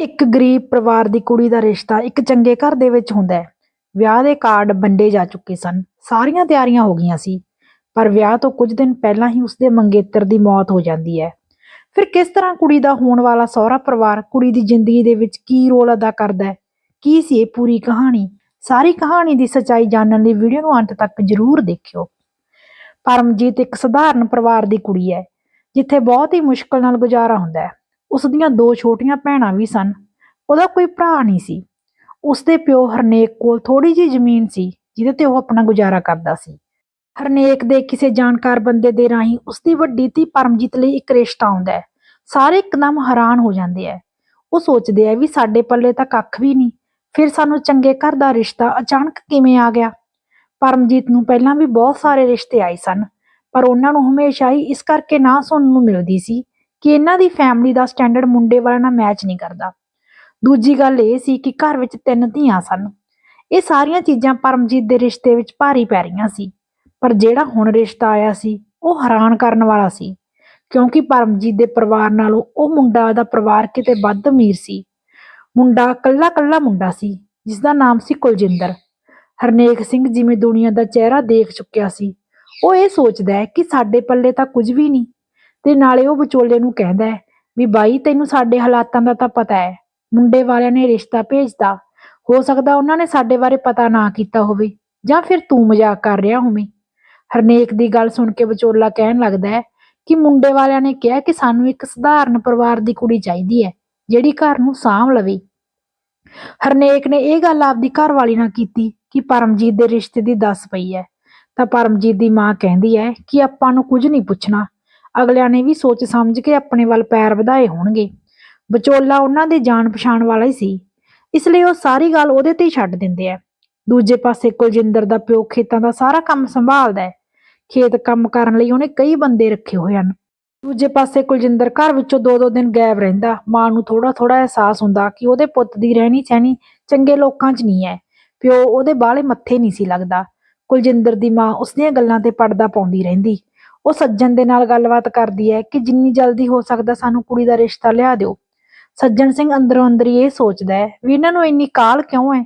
ਇੱਕ ਗਰੀਬ ਪਰਿਵਾਰ ਦੀ ਕੁੜੀ ਦਾ ਰਿਸ਼ਤਾ ਇੱਕ ਚੰਗੇ ਘਰ ਦੇ ਵਿੱਚ ਹੁੰਦਾ ਹੈ। ਵਿਆਹ ਦੇ ਕਾਰਡ ਵੰਡੇ ਜਾ ਚੁੱਕੇ ਸਨ। ਸਾਰੀਆਂ ਤਿਆਰੀਆਂ ਹੋ ਗਈਆਂ ਸੀ, ਪਰ ਵਿਆਹ ਤੋਂ ਕੁਝ ਦਿਨ ਪਹਿਲਾਂ ਹੀ ਉਸਦੇ ਮੰਗੇਤਰ ਦੀ ਮੌਤ ਹੋ ਜਾਂਦੀ ਹੈ। ਫਿਰ ਕਿਸ ਤਰ੍ਹਾਂ ਕੁੜੀ ਦਾ ਹੋਣ ਵਾਲਾ ਸਹੁਰਾ ਪਰਿਵਾਰ ਕੁੜੀ ਦੀ ਜ਼ਿੰਦਗੀ ਦੇ ਵਿੱਚ ਕੀ ਰੋਲ ਅਦਾ ਕਰਦਾ ਹੈ? ਕੀ ਸੀ ਇਹ ਪੂਰੀ ਕਹਾਣੀ? ਸਾਰੀ ਕਹਾਣੀ ਦੀ ਸੱਚਾਈ ਜਾਣਨ ਲਈ ਵੀਡੀਓ ਨੂੰ ਅੰਤ ਤੱਕ ਜ਼ਰੂਰ ਦੇਖਿਓ। ਪਰਮਜੀਤ ਇੱਕ ਸਧਾਰਨ ਪਰਿਵਾਰ ਦੀ ਕੁੜੀ ਹੈ, ਜਿੱਥੇ ਬਹੁਤ ਹੀ ਮੁਸ਼ਕਲ ਨਾਲ ਗੁਜ਼ਾਰਾ ਹੁੰਦਾ ਹੈ। ਉਸ ਦੀਆਂ ਦੋ ਛੋਟੀਆਂ ਭੈਣਾਂ ਵੀ ਸਨ। ਉਹਦਾ ਕੋਈ ਭਰਾ ਨਹੀਂ ਸੀ। ਉਸਦੇ ਪਿਓ ਹਰਨੇਕ ਕੋਲ ਥੋੜੀ ਜਿਹੀ ਜ਼ਮੀਨ ਸੀ, ਜਿਹਦੇ ਤੇ ਉਹ ਆਪਣਾ ਗੁਜ਼ਾਰਾ ਕਰਦਾ ਸੀ। ਹਰਨੇਕ ਦੇ ਕਿਸੇ ਜਾਣਕਾਰ ਬੰਦੇ ਦੇ ਰਾਹੀਂ ਉਸਦੀ ਵੱਡੀ ਧੀ ਪਰਮਜੀਤ ਲਈ ਇੱਕ ਰਿਸ਼ਤਾ ਆਉਂਦਾ ਹੈ। ਸਾਰੇ ਇੱਕਦਮ ਹੈਰਾਨ ਹੋ ਜਾਂਦੇ ਆ ਉਹ ਸੋਚਦੇ ਆ ਵੀ ਸਾਡੇ ਪੱਲੇ ਤਾਂ ਕੱਖ ਵੀ ਨਹੀਂ, ਫਿਰ ਸਾਨੂੰ ਚੰਗੇ ਘਰ ਦਾ ਰਿਸ਼ਤਾ ਅਚਾਨਕ ਕਿਵੇਂ ਆ ਗਿਆ? ਪਰਮਜੀਤ ਨੂੰ ਪਹਿਲਾਂ ਵੀ ਬਹੁਤ ਸਾਰੇ ਰਿਸ਼ਤੇ ਆਏ ਸਨ, ਪਰ ਉਹਨਾਂ ਨੂੰ ਹਮੇਸ਼ਾ ਹੀ ਇਸ ਕਰਕੇ ਨਾ ਸੁਣਨ ਨੂੰ ਮਿਲਦੀ ਸੀ ਕਿ ਇਹਨਾਂ ਦੀ ਫੈਮਿਲੀ ਦਾ ਸਟੈਂਡਰਡ ਮੁੰਡੇ ਵਾਲਿਆਂ ਨਾਲ ਮੈਚ ਨਹੀਂ ਕਰਦਾ। ਦੂਜੀ ਗੱਲ ਇਹ ਸੀ ਕਿ ਘਰ ਵਿੱਚ ਤਿੰਨ ਧੀਆਂ ਸਨ। ਇਹ ਸਾਰੀਆਂ ਚੀਜ਼ਾਂ ਪਰਮਜੀਤ ਦੇ ਰਿਸ਼ਤੇ ਵਿੱਚ ਭਾਰੀ ਪੈ ਰਹੀਆਂ ਸੀ। ਪਰ ਜਿਹੜਾ ਹੁਣ ਰਿਸ਼ਤਾ ਆਇਆ ਸੀ, ਉਹ ਹੈਰਾਨ ਕਰਨ ਵਾਲਾ ਸੀ। ਕਿਉਂਕਿ ਪਰਮਜੀਤ ਦੇ ਪਰਿਵਾਰ ਨਾਲੋਂ ਉਹ ਮੁੰਡਾ ਦਾ ਪਰਿਵਾਰ ਕਿਤੇ ਵੱਧ ਅਮੀਰ ਸੀ। ਮੁੰਡਾ ਕੱਲਾ ਕੱਲਾ ਮੁੰਡਾ ਸੀ ਜਿਸ ਦਾ ਨਾਮ ਸੀ ਕੁਲਜਿੰਦਰ। ਹਰਨੇਕ ਸਿੰਘ ਜਿਵੇਂ ਦੁਨੀਆ ਦਾ ਚਿਹਰਾ ਦੇਖ ਚੁੱਕਿਆ ਸੀ। ਉਹ ਇਹ ਸੋਚਦਾ ਹੈ ਕਿ ਸਾਡੇ ਪੱਲੇ ਤਾਂ ਕੁਝ ਵੀ ਨਹੀਂ ਤੇ ਨਾਲੇ ਉਹ ਵਿਚੋਲੇ ਨੂੰ ਕਹਿੰਦਾ ਹੈ ਵੀ ਬਾਈ, ਤੈਨੂੰ ਸਾਡੇ ਹਾਲਾਤਾਂ ਦਾ ਤਾਂ ਪਤਾ ਹੈ। ਮੁੰਡੇ ਵਾਲਿਆਂ ਨੇ ਰਿਸ਼ਤਾ ਭੇਜਤਾ। ਹੋ ਸਕਦਾ ਉਹਨਾਂ ਨੇ ਸਾਡੇ ਬਾਰੇ ਪਤਾ ਨਾ ਕੀਤਾ ਹੋਵੇ, ਜਾਂ ਫਿਰ ਤੂੰ ਮਜ਼ਾਕ ਕਰ ਰਿਹਾ ਹੋਵੇਂ। ਹਰਨੇਕ ਦੀ ਗੱਲ ਸੁਣ ਕੇ ਵਿਚੋਲਾ ਕਹਿਣ ਲੱਗਦਾ ਹੈ ਕਿ ਮੁੰਡੇ ਵਾਲਿਆਂ ਨੇ ਕਿਹਾ ਕਿ ਸਾਨੂੰ ਇੱਕ ਸਧਾਰਨ ਪਰਿਵਾਰ ਦੀ ਕੁੜੀ ਚਾਹੀਦੀ ਹੈ, ਜਿਹੜੀ ਘਰ ਨੂੰ ਸਾਂਭ ਲਵੇ। ਹਰਨੇਕ ਨੇ ਇਹ ਗੱਲ ਆਪਦੀ ਘਰਵਾਲੀ ਨਾਲ ਕੀਤੀ ਕਿ ਪਰਮਜੀਤ ਦੇ ਰਿਸ਼ਤੇ ਦੀ ਦੱਸ ਪਈ ਹੈ। ਤਾਂ ਪਰਮਜੀਤ ਦੀ ਮਾਂ ਕਹਿੰਦੀ ਹੈ ਕਿ ਆਪਾਂ ਨੂੰ ਕੁਝ ਨਹੀਂ ਪੁੱਛਣਾ। ਅਗਲਿਆਂ ਨੇ ਵੀ ਸੋਚ ਸਮਝ ਕੇ ਆਪਣੇ ਵੱਲ ਪੈਰ ਵਧਾਏ ਹੋਣਗੇ। ਵਿਚੋਲਾ ਉਹਨਾਂ ਦੇ ਜਾਣ ਪਛਾਣ ਵਾਲਾ ਹੀ ਸੀ। ਇਸ ਲਈ ਉਹ ਸਾਰੀ ਗੱਲ ਉਹਦੇ ਤੇ ਹੀ ਛੱਡ ਦਿੰਦੇ ਆ। ਦੂਜੇ ਪਾਸੇ ਕੁਲਜਿੰਦਰ ਦਾ ਪਿਓ ਖੇਤਾਂ ਦਾ ਸਾਰਾ ਕੰਮ ਸੰਭਾਲਦਾ ਹੈ। ਖੇਤ ਕੰਮ ਕਰਨ ਲਈ ਉਹਨੇ ਕਈ ਬੰਦੇ ਰੱਖੇ ਹੋਏ ਹਨ। ਦੂਜੇ ਪਾਸੇ ਕੁਲਜਿੰਦਰ ਘਰ ਵਿੱਚੋਂ ਦੋ ਦੋ ਦਿਨ ਗਾਇਬ ਰਹਿੰਦਾ। ਮਾਂ ਨੂੰ ਥੋੜਾ ਥੋੜਾ ਅਹਿਸਾਸ ਹੁੰਦਾ ਕਿ ਉਹਦੇ ਪੁੱਤ ਦੀ ਰਹਿਣੀ ਸਹਿਣੀ ਚੰਗੇ ਲੋਕਾਂ 'ਚ ਨਹੀਂ ਹੈ। ਪਿਓ ਉਹਦੇ ਬਾਹਲੇ ਮੱਥੇ ਨਹੀਂ ਸੀ ਲੱਗਦਾ। ਕੁਲਜਿੰਦਰ ਦੀ ਮਾਂ ਉਸ ਦੀਆਂ ਗੱਲਾਂ ਤੇ ਪਰਦਾ ਪਾਉਂਦੀ ਰਹਿੰਦੀ। ਉਹ ਸੱਜਣ ਦੇ ਨਾਲ ਗੱਲਬਾਤ ਕਰਦੀ ਹੈ ਕਿ ਜਿੰਨੀ ਜਲਦੀ ਹੋ ਸਕਦਾ ਸਾਨੂੰ ਕੁੜੀ ਦਾ ਰਿਸ਼ਤਾ ਲਿਆ ਦਿਓ। ਸੱਜਣ ਸਿੰਘ ਅੰਦਰੋਂ ਅੰਦਰ ਹੀ ਇਹ ਸੋਚਦਾ ਹੈ, ਵੀ ਇਹਨਾਂ ਨੂੰ ਇੰਨੀ ਕਾਲ ਕਿਉਂ ਹੈ?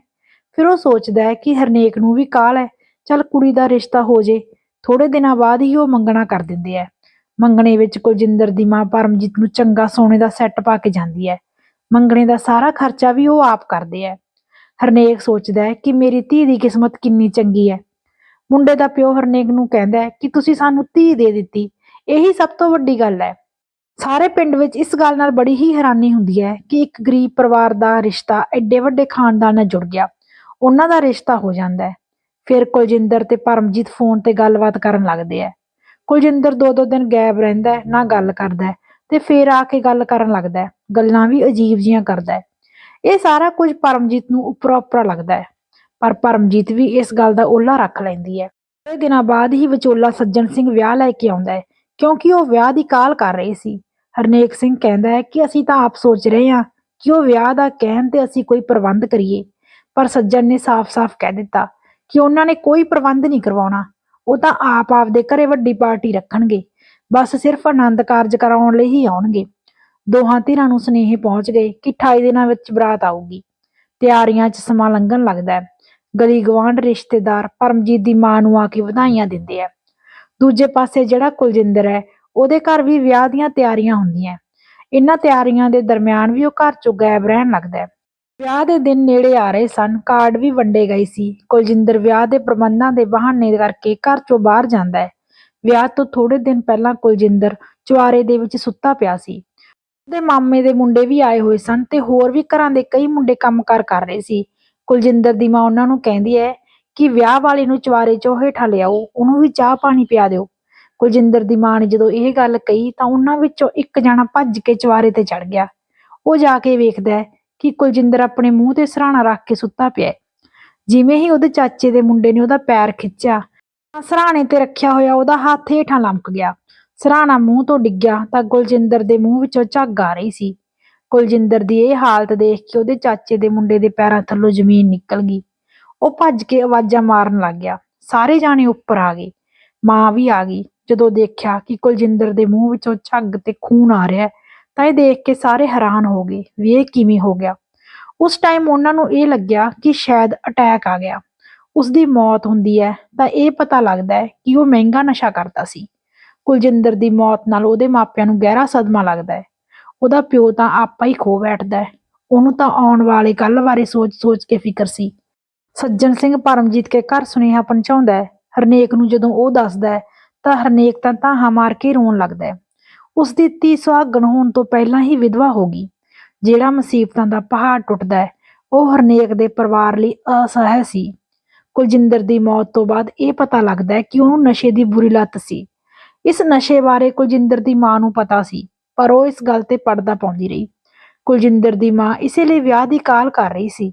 ਫਿਰ ਉਹ ਸੋਚਦਾ ਹੈ ਕਿ ਹਰਨੇਕ ਨੂੰ ਵੀ ਕਾਲ ਹੈ, ਚੱਲ ਕੁੜੀ ਦਾ ਰਿਸ਼ਤਾ ਹੋ ਜੇ ਥੋੜੇ ਦਿਨਾਂ ਬਾਅਦ ਹੀ ਉਹ ਮੰਗਣਾ ਕਰ ਦਿੰਦੇ ਆ ਮੰਗਣੇ ਵਿੱਚ ਕੁਲਜਿੰਦਰ ਦੀ ਮਾਂ ਪਰਮਜੀਤ ਨੂੰ ਚੰਗਾ ਸੋਨੇ ਦਾ ਸੈੱਟ ਪਾ ਕੇ ਜਾਂਦੀ ਹੈ। ਮੰਗਣੇ ਦਾ ਸਾਰਾ ਖਰਚਾ ਵੀ ਉਹ ਆਪ ਕਰਦੇ ਆ ਹਰਨੇਕ ਸੋਚਦਾ ਹੈ ਕਿ ਮੇਰੀ ਧੀ ਦੀ ਕਿਸਮਤ ਕਿੰਨੀ ਚੰਗੀ ਹੈ। ਮੁੰਡੇ ਦਾ ਪਿਓ ਹਰਨੇਕ ਨੂੰ ਕਹਿੰਦਾ ਹੈ ਕਿ ਤੁਸੀਂ ਸਾਨੂੰ ਧੀ ਦੇ ਦਿੱਤੀ। ਇਹੀ ਸਭ ਤੋਂ ਵੱਡੀ ਗੱਲ ਹੈ। ਸਾਰੇ ਪਿੰਡ ਵਿੱਚ ਇਸ ਗੱਲ ਨਾਲ ਬੜੀ ਹੀ ਹੈਰਾਨੀ ਹੁੰਦੀ ਹੈ ਕਿ ਇੱਕ ਗਰੀਬ ਪਰਿਵਾਰ ਦਾ ਰਿਸ਼ਤਾ ਐਡੇ ਵੱਡੇ ਖਾਨਦਾਨ ਨਾਲ ਜੁੜ ਗਿਆ। ਉਹਨਾਂ ਦਾ ਰਿਸ਼ਤਾ ਹੋ ਜਾਂਦਾ ਹੈ। ਫਿਰ ਕੁਲਜਿੰਦਰ ਤੇ ਪਰਮਜੀਤ ਫੋਨ ਤੇ ਗੱਲਬਾਤ ਕਰਨ ਲੱਗਦੇ ਆ ਕੁਲਜਿੰਦਰ ਦੋ ਦੋ ਦਿਨ ਗਾਇਬ ਰਹਿੰਦਾ ਨਾ ਗੱਲ ਕਰਦਾ ਤੇ ਫੇਰ ਆ ਕੇ ਗੱਲ ਕਰਨ ਲੱਗਦਾ ਗੱਲਾਂ ਵੀ ਅਜੀਬ ਜੀਆਂ ਕਰਦਾ ਹੈ। ਇਹ ਸਾਰਾ ਕੁਝ ਪਰਮਜੀਤ ਨੂੰ ਉੱਪਰੋਂ ਉੱਪਰਾ ਲੱਗਦਾ ਹੈ। ਪਰ ਪਰਮਜੀਤ ਵੀ ਇਸ ਗੱਲ ਦਾ ਓਲਾ ਰੱਖ ਲੈਂਦੀ ਹੈ। ਕੁਝ ਦਿਨਾਂ ਬਾਅਦ ਹੀ ਵਿਚੋਲਾ ਸੱਜਣ ਸਿੰਘ ਵਿਆਹ ਲੈ ਕੇ ਆਉਂਦਾ ਹੈ, ਕਿਉਂਕਿ ਉਹ ਵਿਆਹ ਦੀ ਕਾਲ ਕਰ ਰਹੇ ਸੀ। ਹਰਨੇਕ ਸਿੰਘ ਕਹਿੰਦਾ ਹੈ ਕਿ ਅਸੀਂ ਤਾਂ ਆਪ ਸੋਚ ਰਹੇ ਹਾਂ ਕਿ ਉਹ ਵਿਆਹ ਦਾ ਕਹਿਣ ਤੇ ਅਸੀਂ ਕੋਈ ਪ੍ਰਬੰਧ ਕਰੀਏ, ਪਰ ਸੱਜਣ ਨੇ ਸਾਫ਼-ਸਾਫ਼ ਕਹਿ ਦਿੱਤਾ ਕਿ ਉਹਨਾਂ ਨੇ ਕੋਈ ਪ੍ਰਬੰਧ ਨਹੀਂ ਕਰਵਾਉਣਾ। ਉਹ ਤਾਂ ਆਪ ਆਪ ਦੇ ਘਰੇ ਵੱਡੀ ਪਾਰਟੀ ਰੱਖਣਗੇ, ਬਸ ਸਿਰਫ ਆਨੰਦ ਕਾਰਜ ਕਰਾਉਣ ਲਈ ਹੀ ਆਉਣਗੇ। ਦੋਹਾਂ ਧਿਰਾਂ ਨੂੰ ਸੁਨੇਹੇ ਪਹੁੰਚ ਗਏ ਕਿ 28 ਦਿਨਾਂ ਵਿੱਚ ਬਰਾਤ ਆਊਗੀ। ਤਿਆਰੀਆਂ 'ਚ ਸਮਾਂ ਲੰਘਣ ਲੱਗਦਾ ਹੈ। ਗਲੀ ਗਵਾਂਢ ਰਿਸ਼ਤੇਦਾਰ ਪਰਮਜੀਤ ਦੀ ਮਾਂ ਨੂੰ ਆ ਕੇ ਵਧਾਈਆਂ ਦਿੰਦੇ ਆ। ਦੂਜੇ ਪਾਸੇ ਜਿਹੜਾ ਕੁਲਜਿੰਦਰ ਹੈ, ਉਹਦੇ ਘਰ ਵੀ ਵਿਆਹ ਦੀਆਂ ਤਿਆਰੀਆਂ ਹੁੰਦੀਆਂ ਇਹਨਾਂ ਤਿਆਰੀਆਂ ਦੇ ਦਰਮਿਆਨ ਵੀ ਉਹ ਘਰ ਚੋਂ ਗਾਇਬ ਰਹਿਣ ਲੱਗਦਾ ਹੈ। ਵਿਆਹ ਦੇ ਦਿਨ ਨੇੜੇ ਆ ਰਹੇ ਸਨ, ਕਾਰਡ ਵੀ ਵੰਡੇ ਗਏ ਸੀ। ਕੁਲਜਿੰਦਰ ਵਿਆਹ ਦੇ ਪ੍ਰਬੰਧਾਂ ਦੇ ਬਹਾਨੇ ਕਰਕੇ ਘਰ ਚੋਂ ਬਾਹਰ ਜਾਂਦਾ ਹੈ। ਵਿਆਹ ਤੋਂ ਥੋੜੇ ਦਿਨ ਪਹਿਲਾਂ ਕੁਲਜਿੰਦਰ ਚੁਆਰੇ ਦੇ ਵਿੱਚ ਸੁੱਤਾ ਪਿਆ ਸੀ। ਉਹਦੇ ਮਾਮੇ ਦੇ ਮੁੰਡੇ ਵੀ ਆਏ ਹੋਏ ਸਨ ਤੇ ਹੋਰ ਵੀ ਘਰਾਂ ਦੇ ਕਈ ਮੁੰਡੇ ਕੰਮਕਾਰ ਕਰ ਰਹੇ ਸੀ। ਕੁਲਜਿੰਦਰ ਦੀ ਮਾਂ ਉਹਨਾਂ ਨੂੰ ਕਹਿੰਦੀ ਹੈ ਕਿ ਵਿਆਹ ਵਾਲੇ ਨੂੰ ਚੁਆਰੇ ਚੋਂ ਹੇਠਾਂ ਲਿਆਓ, ਉਹਨੂੰ ਵੀ ਚਾਹ ਪਾਣੀ ਪਿਆ ਦਿਓ। ਕੁਲਜਿੰਦਰ ਦੀ ਮਾਂ ਨੇ ਜਦੋਂ ਇਹ ਗੱਲ ਕਹੀ ਤਾਂ ਉਹਨਾਂ ਵਿੱਚੋਂ ਇੱਕ ਜਣਾ ਭੱਜ ਕੇ ਚੁਆਰੇ ਤੇ ਚੜ ਗਿਆ। ਉਹ ਜਾ ਕੇ ਵੇਖਦਾ ਹੈ ਕਿ ਕੁਲਜਿੰਦਰ ਆਪਣੇ ਮੂੰਹ ਤੇ ਸਰਾਣਾ ਰੱਖ ਕੇ ਸੁੱਤਾ ਪਿਆ ਹੈ ਜਿਵੇਂ ਹੀ ਉਹਦੇ ਚਾਚੇ ਦੇ ਮੁੰਡੇ ਨੇ ਉਹਦਾ ਪੈਰ ਖਿੱਚਿਆ, ਤਾਂ ਸਰਾਣੇ ਤੇ ਰੱਖਿਆ ਹੋਇਆ ਉਹਦਾ ਹੱਥ ਹੇਠਾਂ ਲਮਕ ਗਿਆ। ਸਰਾਣਾ ਮੂੰਹ ਤੋਂ ਡਿੱਗਿਆ ਤਾਂ ਕੁਲਜਿੰਦਰ ਦੇ ਮੂੰਹ ਵਿੱਚੋਂ ਝੱਗ ਆ ਰਹੀ ਸੀ। ਕੁਲਜਿੰਦਰ ਦੀ ਇਹ ਹਾਲਤ ਦੇਖ ਕੇ ਉਹਦੇ ਚਾਚੇ ਦੇ ਮੁੰਡੇ ਦੇ ਪੈਰਾਂ ਥੱਲੋਂ ਜ਼ਮੀਨ ਨਿਕਲ ਗਈ। ਉਹ ਭੱਜ ਕੇ ਆਵਾਜ਼ਾਂ ਮਾਰਨ ਲੱਗ ਗਿਆ। ਸਾਰੇ ਜਾਣੇ ਉੱਪਰ ਆ ਗਏ। ਮਾਂ ਵੀ ਆ ਗਈ। ਜਦੋਂ ਦੇਖਿਆ ਕਿ ਕੁਲਜਿੰਦਰ ਦੇ ਮੂੰਹ ਵਿੱਚੋਂ ਝੱਗ ਤੇ ਖੂਨ ਆ ਰਿਹਾ ਤਾਂ ਇਹ ਦੇਖ ਕੇ ਸਾਰੇ ਹੈਰਾਨ ਹੋ ਗਏ। ਵੀ ਇਹ ਕਿਵੇਂ ਹੋ ਗਿਆ? ਉਸ ਟਾਈਮ ਉਹਨਾਂ ਨੂੰ ਇਹ ਲੱਗਿਆ ਕਿ ਸ਼ਾਇਦ ਅਟੈਕ ਆ ਗਿਆ। ਉਸ ਦੀ ਮੌਤ ਹੁੰਦੀ ਹੈ, ਤਾਂ ਇਹ ਪਤਾ ਲੱਗਦਾ ਹੈ ਕਿ ਉਹ ਮਹਿੰਗਾ ਨਸ਼ਾ ਕਰਦਾ ਸੀ। ਕੁਲਜਿੰਦਰ ਦੀ ਮੌਤ ਨਾਲ ਉਹਦੇ ਮਾਪਿਆਂ ਨੂੰ ਗਹਿਰਾ ਸਦਮਾ ਲੱਗਦਾ ਹੈ। ਉਹਦਾ ਪਿਓ ਤਾਂ ਆਪਾ ਹੀ ਖੋ ਬੈਠਦਾ ਹੈ। ਉਹਨੂੰ ਤਾਂ ਆਉਣ ਵਾਲੇ ਕੱਲ ਬਾਰੇ ਸੋਚ-ਸੋਚ ਕੇ ਫਿਕਰ ਸੀ। ਸੱਜਣ ਸਿੰਘ ਪਰਮਜੀਤ ਕੇ ਘਰ ਸੁਨੇਹਾ ਪਹੁੰਚਾਉਂਦਾ ਹੈ। ਹਰਨੇਕ ਨੂੰ ਜਦੋਂ ਉਹ ਦੱਸਦਾ ਹੈ, ਤਾਂ ਹਰਨੇਕ ਤਾਂ ਤਾਹਾ ਮਾਰ ਕੇ ਰੋਣ ਲੱਗਦਾ ਹੈ। ਉਸ ਦੀ ਧੀ ਸੁਹਾਗਣ ਹੋਣ ਤੋਂ ਪਹਿਲਾਂ ਹੀ ਵਿਧਵਾ ਹੋ ਗਈ। ਜਿਹੜਾ ਮੁਸੀਬਤਾਂ ਦਾ ਪਹਾੜ ਟੁੱਟਦਾ ਹੈ, ਉਹ ਹਰਨੇਕ ਦੇ ਪਰਿਵਾਰ ਲਈ ਅਸਹਿ ਸੀ। ਕੁਲਜਿੰਦਰ ਦੀ ਮੌਤ ਤੋਂ ਬਾਅਦ ਇਹ ਪਤਾ ਲੱਗਦਾ ਹੈ ਕਿ ਉਹਨੂੰ ਨਸ਼ੇ ਦੀ ਬੁਰੀ ਲੱਤ ਸੀ। ਇਸ ਨਸ਼ੇ ਬਾਰੇ ਕੁਲਜਿੰਦਰ ਦੀ ਮਾਂ ਨੂੰ ਪਤਾ ਸੀ। ਪਰ ਉਹ ਇਸ ਗੱਲ ਤੇ ਪਰਦਾ ਪਾਉਂਦੀ ਰਹੀ। ਕੁਲਜਿੰਦਰ ਦੀ ਮਾਂ ਇਸੇ ਲਈ ਵਿਆਹ ਦੀ ਕਾਲ ਕਰ ਰਹੀ ਸੀ।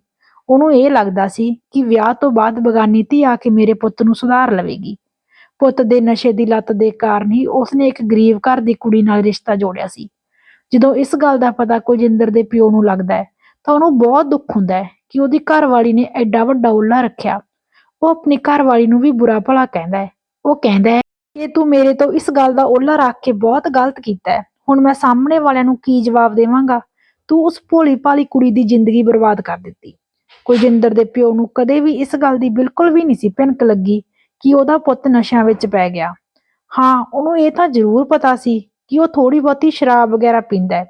ਉਹਨੂੰ ਇਹ ਲੱਗਦਾ ਸੀ ਕਿ ਵਿਆਹ ਤੋਂ ਬਾਅਦ ਬਗਾਨੀ ਧੀ ਆ ਕੇ ਮੇਰੇ ਪੁੱਤ ਨੂੰ ਸੁਧਾਰ ਲਵੇਗੀ। ਪੁੱਤ ਦੇ ਨਸ਼ੇ ਦੀ ਲੱਤ ਦੇ ਕਾਰਨ ਹੀ ਉਸਨੇ ਇੱਕ ਗਰੀਬ ਘਰ ਦੀ ਕੁੜੀ ਨਾਲ ਰਿਸ਼ਤਾ ਜੋੜਿਆ ਸੀ। ਜਦੋਂ ਇਸ ਗੱਲ ਦਾ ਪਤਾ ਕੁਲਜਿੰਦਰ ਦੇ ਪਿਓ ਨੂੰ ਲੱਗਦਾ ਹੈ, ਤਾਂ ਉਹਨੂੰ ਬਹੁਤ ਦੁੱਖ ਹੁੰਦਾ ਹੈ ਕਿ ਉਹਦੀ ਘਰਵਾਲੀ ਨੇ ਐਡਾ ਵੱਡਾ ਉੱਲਾ ਰੱਖਿਆ। ਉਹ ਆਪਣੀ ਘਰਵਾਲੀ ਨੂੰ ਵੀ ਬੁਰਾ ਭਲਾ ਕਹਿੰਦਾ ਹੈ। ਉਹ ਕਹਿੰਦਾ ਹੈ ਕਿ ਤੂੰ ਮੇਰੇ ਤੋਂ ਇਸ ਗੱਲ ਦਾ ਓਲਾ ਰੱਖ ਕੇ ਬਹੁਤ ਗਲਤ ਕੀਤਾ ਹੈ। ਹੁਣ ਮੈਂ ਸਾਹਮਣੇ ਵਾਲਿਆਂ ਨੂੰ ਕੀ ਜਵਾਬ ਦੇਵਾਂਗਾ? ਤੂੰ ਉਸ ਭੋਲੀ ਭਾਲੀ ਕੁੜੀ ਦੀ ਜ਼ਿੰਦਗੀ ਬਰਬਾਦ ਕਰ ਦਿੱਤੀ। ਕੁਲਜਿੰਦਰ ਦੇ ਪਿਓ ਨੂੰ ਕਦੇ ਵੀ ਇਸ ਗੱਲ ਦੀ ਬਿਲਕੁਲ ਵੀ ਨਹੀਂ ਸੀ ਭਿਣਕ ਲੱਗੀ ਕਿ ਉਹਦਾ ਪੁੱਤ ਨਸ਼ਿਆਂ ਵਿੱਚ ਪੈ ਗਿਆ। ਹਾਂ, ਉਹਨੂੰ ਇਹ ਤਾਂ ਜ਼ਰੂਰ ਪਤਾ ਸੀ ਕਿ ਉਹ ਥੋੜੀ ਬਹੁਤੀ ਸ਼ਰਾਬ ਵਗੈਰਾ ਪੀਂਦਾ ਹੈ,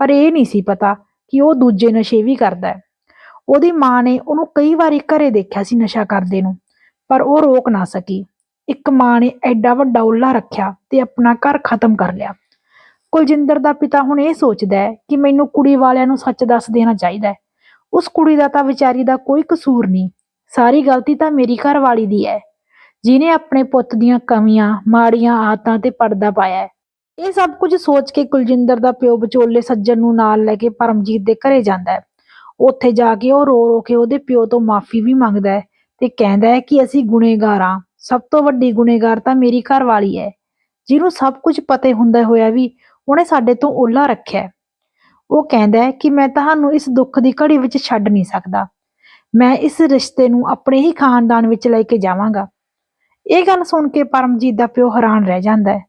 ਪਰ ਇਹ ਨਹੀਂ ਸੀ ਪਤਾ ਕਿ ਉਹ ਦੂਜੇ ਨਸ਼ੇ ਵੀ ਕਰਦਾ ਹੈ। ਉਹਦੀ ਮਾਂ ਨੇ ਉਹਨੂੰ ਕਈ ਵਾਰੀ ਘਰੇ ਦੇਖਿਆ ਸੀ ਨਸ਼ਾ ਕਰਦੇ ਨੂੰ, ਪਰ ਉਹ ਰੋਕ ਨਾ ਸਕੀ। ਇੱਕ ਮਾਂ ਨੇ ਐਡਾ ਵੱਡਾ ਉੱਲਾ ਰੱਖਿਆ ਤੇ ਆਪਣਾ ਘਰ ਖਤਮ ਕਰ ਲਿਆ। ਕੁਲਜਿੰਦਰ ਦਾ ਪਿਤਾ ਹੁਣ ਇਹ ਸੋਚਦਾ ਹੈ ਕਿ ਮੈਨੂੰ ਕੁੜੀ ਵਾਲਿਆਂ ਨੂੰ ਸੱਚ ਦੱਸ ਦੇਣਾ ਚਾਹੀਦਾ ਹੈ। ਉਸ ਕੁੜੀ ਦਾ ਤਾਂ ਵਿਚਾਰੀ ਦਾ ਕੋਈ ਕਸੂਰ ਨਹੀਂ। ਸਾਰੀ ਗਲਤੀ ਤਾਂ ਮੇਰੀ ਘਰਵਾਲੀ ਦੀ ਹੈ। ਜਿਨੇ ਆਪਣੇ ਪੁੱਤ ਦੀਆਂ ਕਮੀਆਂ, ਮਾੜੀਆਂ ਆਦਤਾਂ ਤੇ ਪਰਦਾ ਪਾਇਆ ਹੈ। ਇਹ ਸਭ ਕੁਝ ਸੋਚ ਕੇ ਕੁਲਜਿੰਦਰ ਦਾ ਪਿਓ ਵਿਚੋਲੇ ਸੱਜਣ ਨੂੰ ਨਾਲ ਲੈ ਕੇ ਪਰਮਜੀਤ ਦੇ ਘਰੇ ਜਾਂਦਾ ਹੈ। ਉੱਥੇ ਜਾ ਕੇ ਉਹ ਰੋ ਰੋ ਕੇ ਉਹਦੇ ਪਿਓ ਤੋਂ ਮਾਫੀ ਵੀ ਮੰਗਦਾ ਹੈ ਤੇ ਕਹਿੰਦਾ ਹੈ ਕਿ ਅਸੀਂ ਗੁਨੇਗਾਰ ਹਾਂ। ਸਭ ਤੋਂ ਵੱਡੀ ਗੁਨੇਗਾਰ ਤਾਂ ਮੇਰੀ ਘਰ ਵਾਲੀ ਹੈ। ਜਿਹਨੂੰ ਸਭ ਕੁਝ ਪਤੇ ਹੁੰਦਾ ਹੋਇਆ ਵੀ ਉਹਨੇ ਸਾਡੇ ਤੋਂ ਓਲਾ ਰੱਖਿਆ ਉਹ ਕਹਿੰਦਾ ਕਿ ਮੈਂ ਤੁਹਾਨੂੰ ਇਸ ਦੁੱਖ ਦੀ ਘੜੀ ਵਿੱਚ ਛੱਡ ਨਹੀਂ ਸਕਦਾ। ਮੈਂ ਇਸ ਰਿਸ਼ਤੇ ਨੂੰ ਆਪਣੇ ਹੀ ਖਾਨਦਾਨ ਵਿੱਚ ਲੈ ਕੇ ਜਾਵਾਂਗਾ। ਇਹ ਗੱਲ ਸੁਣ ਕੇ ਪਰਮਜੀਤ ਦਾ ਪਿਓ ਹੈਰਾਨ ਰਹਿ ਜਾਂਦਾ ਹੈ।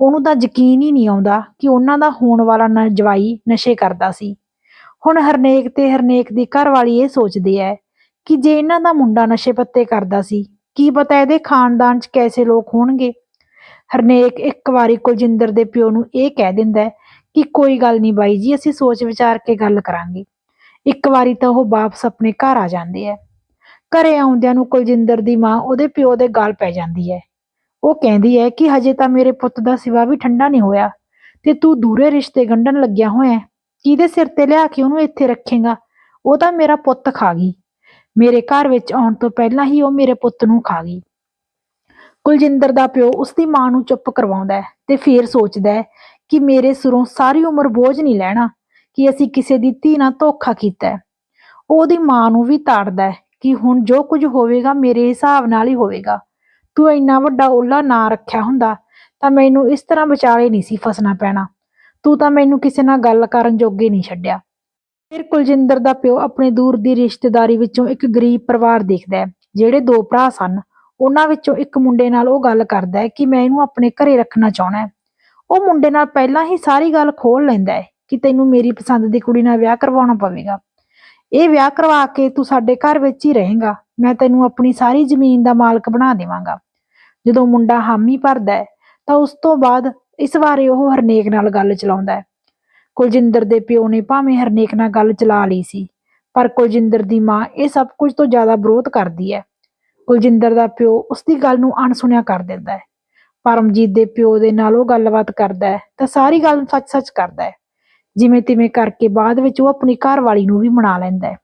ਉਹਨੂੰ ਤਾਂ ਯਕੀਨ ਹੀ ਨਹੀਂ ਆਉਂਦਾ ਕਿ ਉਹਨਾਂ ਦਾ ਹੋਣ ਵਾਲਾ ਜਵਾਈ ਨਸ਼ੇ ਕਰਦਾ ਸੀ। ਹੁਣ ਹਰਨੇਕ ਤੇ ਹਰਨੇਕ ਦੀ ਘਰਵਾਲੀ ਇਹ ਸੋਚਦੀ ਹੈ ਕਿ ਜੇ ਇਹਨਾਂ ਦਾ ਮੁੰਡਾ ਨਸ਼ੇ ਪੱਤੇ ਕਰਦਾ ਸੀ, ਕੀ ਪਤਾ ਇਹਦੇ ਖਾਨਦਾਨ 'ਚ ਕੈਸੇ ਲੋਕ ਹੋਣਗੇ? ਹਰਨੇਕ ਇੱਕ ਵਾਰੀ ਕੁਲਜਿੰਦਰ ਦੇ ਪਿਓ ਨੂੰ ਇਹ ਕਹਿ ਦਿੰਦਾ ਕਿ ਕੋਈ ਗੱਲ ਨਹੀਂ ਬਾਈ ਜੀ, ਅਸੀਂ ਸੋਚ ਵਿਚਾਰ ਕੇ ਗੱਲ ਕਰਾਂਗੇ। ਇੱਕ ਵਾਰੀ ਤਾਂ ਉਹ ਵਾਪਸ ਆਪਣੇ ਘਰ ਆ ਜਾਂਦੇ ਹੈ। ਘਰੇ ਆਉਂਦਿਆਂ ਨੂੰ ਕੁਲਜਿੰਦਰ ਦੀ ਮਾਂ ਉਹਦੇ ਪਿਓ ਦੇ ਗਾਲ ਪੈ ਜਾਂਦੀ ਹੈ। ਉਹ ਕਹਿੰਦੀ ਹੈ ਕਿ ਹਜੇ ਤਾਂ ਮੇਰੇ ਪੁੱਤ ਦਾ ਸਿਵਾ ਵੀ ਠੰਡਾ ਨਹੀਂ ਹੋਇਆ ਤੇ ਤੂੰ ਦੂਰੇ ਰਿਸ਼ਤੇ ਗੰਢਣ ਲੱਗਿਆ ਹੋਇਆ ਕਿਹਦੇ ਸਿਰ ਤੇ ਲਿਆ ਕੇ ਉਹਨੂੰ ਇੱਥੇ ਰੱਖੇਗਾ? ਉਹ ਤਾਂ ਮੇਰਾ ਪੁੱਤ ਖਾ ਗਈ। ਮੇਰੇ ਘਰ ਵਿੱਚ ਆਉਣ ਤੋਂ ਪਹਿਲਾਂ ਹੀ ਉਹ ਮੇਰੇ ਪੁੱਤ ਨੂੰ ਖਾ ਗਈ। ਕੁਲਜਿੰਦਰ ਦਾ ਪਿਓ ਉਸ ਦੀ ਮਾਂ ਨੂੰ ਚੁੱਪ ਕਰਵਾਉਂਦਾ ਹੈ ਤੇ ਫੇਰ ਸੋਚਦਾ ਹੈ ਕਿ ਮੇਰੇ ਸਿਰੋਂ ਸਾਰੀ ਉਮਰ ਬੋਝ ਨਹੀਂ ਲੈਣਾ, ਕਿ ਅਸੀਂ ਕਿਸੇ ਦੀ ਧੀ ਨਾਲ ਧੋਖਾ ਕੀਤਾ ਹੈ। ਉਹਦੀ ਮਾਂ ਨੂੰ ਵੀ ਤਾੜਦਾ ਹੈ ਕਿ ਹੁਣ ਜੋ ਕੁਝ ਹੋਵੇਗਾ ਮੇਰੇ ਹਿਸਾਬ ਨਾਲ ਹੀ ਹੋਵੇਗਾ। ਤੂੰ ਇੰਨਾ ਵੱਡਾ ਓਲਾ ਨਾ ਰੱਖਿਆ ਹੁੰਦਾ ਤਾਂ ਮੈਨੂੰ ਇਸ ਤਰ੍ਹਾਂ ਵਿਚਾਲੇ ਨਹੀਂ ਸੀ ਫਸਣਾ ਪੈਣਾ। ਤੂੰ ਤਾਂ ਮੈਨੂੰ ਕਿਸੇ ਨਾਲ ਗੱਲ ਕਰਨ ਜੋਗੇ ਨਹੀਂ ਛੱਡਿਆ। ਫਿਰ ਕੁਲਜਿੰਦਰ ਦਾ ਪਿਓ ਆਪਣੇ ਦੂਰ ਦੀ ਰਿਸ਼ਤੇਦਾਰੀ ਵਿੱਚੋਂ ਇੱਕ ਗਰੀਬ ਪਰਿਵਾਰ ਦੇਖਦਾ ਹੈ, ਜਿਹੜੇ ਦੋ ਭਰਾ ਸਨ। ਉਹਨਾਂ ਵਿੱਚੋਂ ਇੱਕ ਮੁੰਡੇ ਨਾਲ ਉਹ ਗੱਲ ਕਰਦਾ ਹੈ ਕਿ ਮੈਂ ਇਹਨੂੰ ਆਪਣੇ ਘਰੇ ਰੱਖਣਾ ਚਾਹਣਾ ਹੈ। ਉਹ ਮੁੰਡੇ ਨਾਲ ਪਹਿਲਾਂ ਹੀ ਸਾਰੀ ਗੱਲ ਖੋਲ ਲੈਂਦਾ ਹੈ ਕਿ ਤੈਨੂੰ ਮੇਰੀ ਪਸੰਦ ਦੀ ਕੁੜੀ ਨਾਲ ਵਿਆਹ ਕਰਵਾਉਣਾ ਪਵੇਗਾ। ਇਹ ਵਿਆਹ ਕਰਵਾ ਕੇ ਤੂੰ ਸਾਡੇ ਘਰ ਵਿੱਚ ਹੀ ਰਹੇਗਾ। ਮੈਂ ਤੈਨੂੰ ਆਪਣੀ ਸਾਰੀ ਜ਼ਮੀਨ ਦਾ ਮਾਲਕ ਬਣਾ ਦੇਵਾਂਗਾ। ਜਦੋਂ ਮੁੰਡਾ ਹਾਮੀ ਭਰਦਾ ਹੈ, ਤਾਂ ਉਸ ਤੋਂ ਬਾਅਦ ਇਸ ਬਾਰੇ ਉਹ ਹਰਨੇਕ ਨਾਲ ਗੱਲ ਚਲਾਉਂਦਾ ਹੈ। ਕੁਲਜਿੰਦਰ ਦੇ ਪਿਓ ਨੇ ਭਾਵੇਂ ਹਰਨੇਕ ਨਾਲ ਗੱਲ ਚਲਾ ਲਈ ਸੀ, ਪਰ ਕੁਲਜਿੰਦਰ ਦੀ ਮਾਂ ਇਹ ਸਭ ਕੁਝ ਤੋਂ ਜ਼ਿਆਦਾ ਵਿਰੋਧ ਕਰਦੀ ਹੈ। ਕੁਲਜਿੰਦਰ ਦਾ ਪਿਓ ਉਸ ਦੀ ਗੱਲ ਨੂੰ ਅਣਸੁਣਿਆ ਕਰ ਦਿੰਦਾ ਹੈ। ਪਰਮਜੀਤ ਦੇ ਪਿਓ ਦੇ ਨਾਲ ਉਹ ਗੱਲਬਾਤ ਕਰਦਾ ਹੈ ਤਾਂ ਸਾਰੀ ਗੱਲ ਸੱਚ-ਸੱਚ ਕਰਦਾ ਹੈ। ਜਿਵੇਂ ਤਿਵੇਂ ਕਰਕੇ ਬਾਅਦ ਵਿੱਚ ਉਹ ਆਪਣੀ ਘਰਵਾਲੀ ਨੂੰ ਵੀ ਮਨਾ ਲੈਂਦਾ ਹੈ।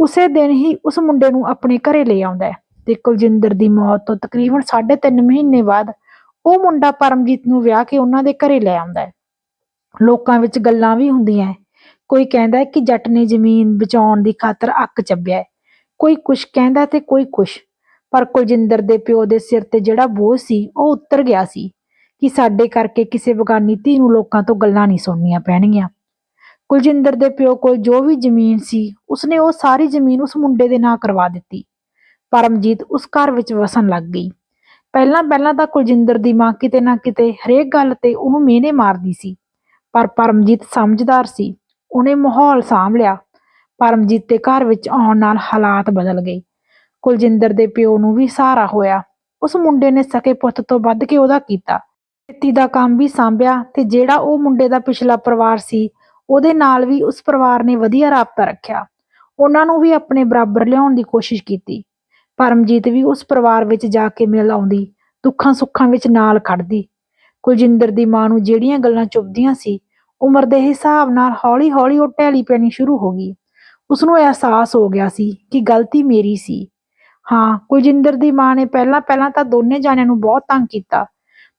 ਉਸੇ ਦਿਨ ਹੀ ਉਸ ਮੁੰਡੇ ਨੂੰ ਆਪਣੇ ਘਰੇ ਲੈ ਆਉਂਦਾ ਹੈ ਤੇ ਕੁਲਜਿੰਦਰ ਦੀ ਮੌਤ ਤੋਂ ਤਕਰੀਬਨ 3.5 ਮਹੀਨੇ ਬਾਅਦ ਉਹ ਮੁੰਡਾ ਪਰਮਜੀਤ ਨੂੰ ਵਿਆਹ ਕੇ ਉਹਨਾਂ ਦੇ ਘਰੇ ਲੈ ਆਉਂਦਾ ਹੈ। ਲੋਕਾਂ ਵਿੱਚ ਗੱਲਾਂ ਵੀ ਹੁੰਦੀਆਂ ਹੈ। ਕੋਈ ਕਹਿੰਦਾ ਹੈ ਕਿ ਜੱਟ ਨੇ ਜ਼ਮੀਨ ਬਚਾਉਣ ਦੀ ਖਾਤਰ ਅੱਕ ਚੱਬਿਆ ਹੈ। ਕੋਈ ਕੁਛ ਕਹਿੰਦਾ ਤੇ ਕੋਈ ਕੁਛ। ਪਰ ਕੁਲਜਿੰਦਰ ਦੇ ਪਿਓ ਦੇ ਸਿਰ ਤੇ ਜਿਹੜਾ ਬੋਝ ਸੀ, ਉਹ ਉਤਰ ਗਿਆ ਸੀ ਕਿ ਸਾਡੇ ਕਰਕੇ ਕਿਸੇ ਬਗਾਨੀ ਧੀ ਨੂੰ ਲੋਕਾਂ ਤੋਂ ਗੱਲਾਂ ਨਹੀਂ ਸੁਣਨੀਆਂ ਪੈਣਗੀਆਂ। ਕੁਲਜਿੰਦਰ ਦੇ ਪਿਓ ਕੋਲ ਜੋ ਵੀ ਜ਼ਮੀਨ ਸੀ, ਉਸਨੇ ਉਹ ਸਾਰੀ ਜ਼ਮੀਨ ਉਸ ਮੁੰਡੇ ਦੇ ਨਾਂ ਕਰਵਾ ਦਿੱਤੀ। ਪਰਮਜੀਤ ਉਸ ਘਰ ਵਿੱਚ ਵਸਣ ਲੱਗ ਗਈ। ਪਹਿਲਾਂ ਪਹਿਲਾਂ ਤਾਂ ਕੁਲਜਿੰਦਰ ਦੀ ਮਾਂ ਕਿਤੇ ਨਾ ਕਿਤੇ ਹਰੇਕ ਗੱਲ ਤੇ ਉਹਨੂੰ ਮਿਹਨੇ ਮਾਰਦੀ ਸੀ, ਪਰ ਪਰਮਜੀਤ ਸਮਝਦਾਰ ਸੀ। ਉਹਨੇ ਮਾਹੌਲ ਸਾਂਭ ਲਿਆ। ਪਰਮਜੀਤ ਦੇ ਘਰ ਵਿੱਚ ਆਉਣ ਨਾਲ ਹਾਲਾਤ ਬਦਲ ਗਏ। ਕੁਲਜਿੰਦਰ ਦੇ ਪਿਓ ਨੂੰ ਵੀ ਸਹਾਰਾ ਹੋਇਆ। ਉਸ ਮੁੰਡੇ ਨੇ ਸਕੇ ਪੁੱਤ ਤੋਂ ਵੱਧ ਕੇ ਉਹਦਾ ਕੀਤਾ। ਖੇਤੀ ਦਾ ਕੰਮ ਵੀ ਸਾਂਭਿਆ ਤੇ ਜਿਹੜਾ ਉਹ ਮੁੰਡੇ ਦਾ ਪਿਛਲਾ ਪਰਿਵਾਰ ਸੀ, ਉਹਦੇ ਨਾਲ ਵੀ ਉਸ ਪਰਿਵਾਰ ਨੇ ਵਧੀਆ ਰਾਬਤਾ ਰੱਖਿਆ। ਉਹਨਾਂ ਨੂੰ ਵੀ ਆਪਣੇ ਬਰਾਬਰ ਲਿਆਉਣ ਦੀ ਕੋਸ਼ਿਸ਼ ਕੀਤੀ। ਪਰਮਜੀਤ ਵੀ ਉਸ ਪਰਿਵਾਰ ਵਿੱਚ ਜਾ ਕੇ ਮਿਲ ਆਉਂਦੀ, ਦੁੱਖਾਂ ਸੁੱਖਾਂ ਵਿੱਚ ਨਾਲ ਖੜਦੀ। ਕੁਲਜਿੰਦਰ ਦੀ ਮਾਂ ਨੂੰ ਜਿਹੜੀਆਂ ਗੱਲਾਂ ਚੁੱਭਦੀਆਂ ਸੀ, ਉਮਰ ਦੇ ਹਿਸਾਬ ਨਾਲ ਹੌਲੀ-ਹੌਲੀ ਉਹ ਢੈਲੀ ਪੈਣੀ ਸ਼ੁਰੂ ਹੋ ਗਈ। ਉਸ ਨੂੰ ਅਹਿਸਾਸ ਹੋ ਗਿਆ ਸੀ ਕਿ ਗਲਤੀ ਮੇਰੀ ਸੀ। ਹਾਂ, ਕੁਲਜਿੰਦਰ ਦੀ ਮਾਂ ਨੇ ਪਹਿਲਾਂ ਪਹਿਲਾਂ ਤਾਂ ਦੋਨੇ ਜਾਣਿਆਂ ਨੂੰ ਬਹੁਤ ਤੰਗ ਕੀਤਾ।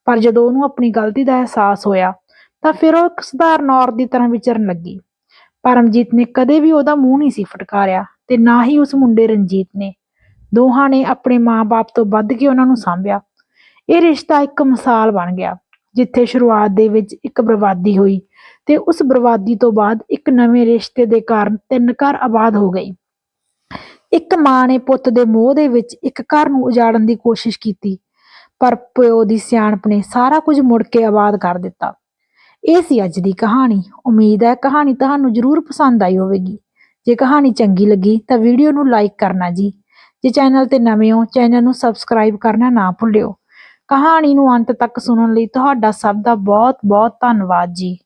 ਪਰ ਜਦੋਂ ਉਹਨੂੰ ਆਪਣੀ ਗਲਤੀ ਦਾ ਅਹਿਸਾਸ ਹੋਇਆ, ਤਾਂ ਫਿਰ ਉਹ ਇੱਕ ਸਧਾਰਨ ਔਰਤ ਦੀ ਤਰ੍ਹਾਂ ਵਿਚਰਨ ਲੱਗੀ। ਪਰਮਜੀਤ ਨੇ ਕਦੇ ਵੀ ਉਹਦਾ ਮੂੰਹ ਨਹੀਂ ਸੀ ਫਟਕਾਰਿਆ ਤੇ ਨਾ ਹੀ ਉਸ ਮੁੰਡੇ ਰਣਜੀਤ ਨੇ। ਦੋਹਾਂ ਨੇ ਆਪਣੇ ਮਾਂ-ਬਾਪ ਤੋਂ ਵੱਧ ਕੇ ਉਹਨਾਂ ਨੂੰ ਸਾਂਭਿਆ। ਇਹ ਰਿਸ਼ਤਾ ਇੱਕ ਮਿਸਾਲ ਬਣ ਗਿਆ, ਜਿੱਥੇ ਸ਼ੁਰੂਆਤ ਦੇ ਵਿੱਚ ਇੱਕ ਬਰਬਾਦੀ ਹੋਈ ਤੇ ਉਸ ਬਰਬਾਦੀ ਤੋਂ ਬਾਅਦ ਇੱਕ ਨਵੇਂ ਰਿਸ਼ਤੇ ਦੇ ਕਾਰਨ ਤਿੰਨ ਘਰ ਆਬਾਦ ਹੋ ਗਏ। ਇੱਕ ਮਾਂ ਨੇ ਪੁੱਤ ਦੇ ਮੋਹ ਦੇ ਵਿੱਚ ਇੱਕ ਘਰ ਨੂੰ ਉਜਾੜਨ ਦੀ ਕੋਸ਼ਿਸ਼ ਕੀਤੀ, ਪਰ ਪਿਓ ਦੀ ਸਿਆਣਪ ਨੇ ਸਾਰਾ ਕੁਝ ਮੁੜ ਕੇ ਆਬਾਦ ਕਰ ਦਿੱਤਾ। ਇਹ ਸੀ ਅੱਜ ਦੀ ਕਹਾਣੀ। ਉਮੀਦ ਹੈ ਕਹਾਣੀ ਤੁਹਾਨੂੰ ਜ਼ਰੂਰ ਪਸੰਦ ਆਈ ਹੋਵੇਗੀ। ਜੇ ਕਹਾਣੀ ਚੰਗੀ ਲੱਗੀ ਤਾਂ ਵੀਡੀਓ ਨੂੰ ਲਾਈਕ ਕਰਨਾ ਜੀ। ਜੇ ਚੈਨਲ ਤੇ ਨਵੇਂ ਹੋ, ਚੈਨਲ ਨੂੰ ਸਬਸਕ੍ਰਾਈਬ ਕਰਨਾ ਨਾ ਭੁੱਲਿਓ। ਕਹਾਣੀ ਨੂੰ ਅੰਤ ਤੱਕ ਸੁਣਨ ਲਈ ਤੁਹਾਡਾ ਸਭ ਦਾ ਬਹੁਤ ਬਹੁਤ ਧੰਨਵਾਦ ਜੀ।